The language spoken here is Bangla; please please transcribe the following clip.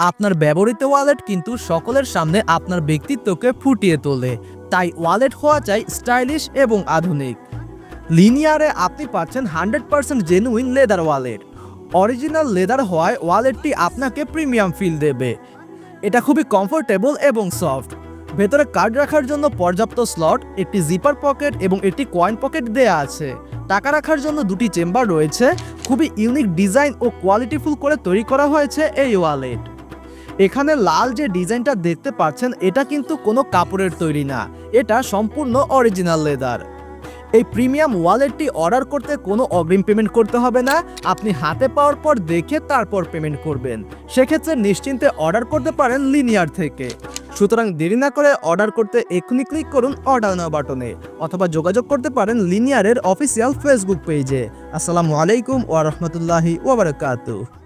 আপনার ব্যবহৃত ওয়ালেট কিন্তু সকলের সামনে আপনার ব্যক্তিত্বকে ফুটিয়ে তোলে। তাই ওয়ালেট হওয়া চাই স্টাইলিশ এবং আধুনিক। লিনিয়ারে আপনি পাচ্ছেন hundred percent genuine leather wallet. Original leather হওয়ায় ওয়ালেটটি আপনাকে প্রিমিয়াম ফিল দেবে। এটা খুবই কমফোর্টেবল এবং সফট ভেতরে কার্ড রাখার জন্য পর্যাপ্ত স্লট একটি জিপার পকেট এবং একটি কয়েন পকেট দেয়া আছে। টাকা রাখার জন্য দুটি চেম্বার রয়েছে। খুবই ইউনিক ডিজাইন ও কোয়ালিটিফুল করে তৈরি করা হয়েছে এই ওয়ালেট। এখানে লাল যে ডিজাইনটা দেখতে পাচ্ছেন, এটা কিন্তু কোনো কাপড়ের তৈরি না। এটা সম্পূর্ণ অরিজিনাল লেদার এই প্রিমিয়াম ওয়ালেটটি অর্ডার করতে কোনো অগ্রিম পেমেন্ট করতে হবে না। আপনি হাতে পাওয়ার পর দেখে তারপর পেমেন্ট করবেন। সেক্ষেত্রে নিশ্চিন্তে অর্ডার করতে পারেন লিনিয়ার থেকে। সুতরাং দেরি না করে অর্ডার করতে এক্ষুনি ক্লিক করুন অর্ডার নাও বাটনে অথবা যোগাযোগ করতে পারেন লিনিয়ারের অফিসিয়াল ফেসবুক পেজে আসসালামু আলাইকুম ওয়া বারাকাতুহু।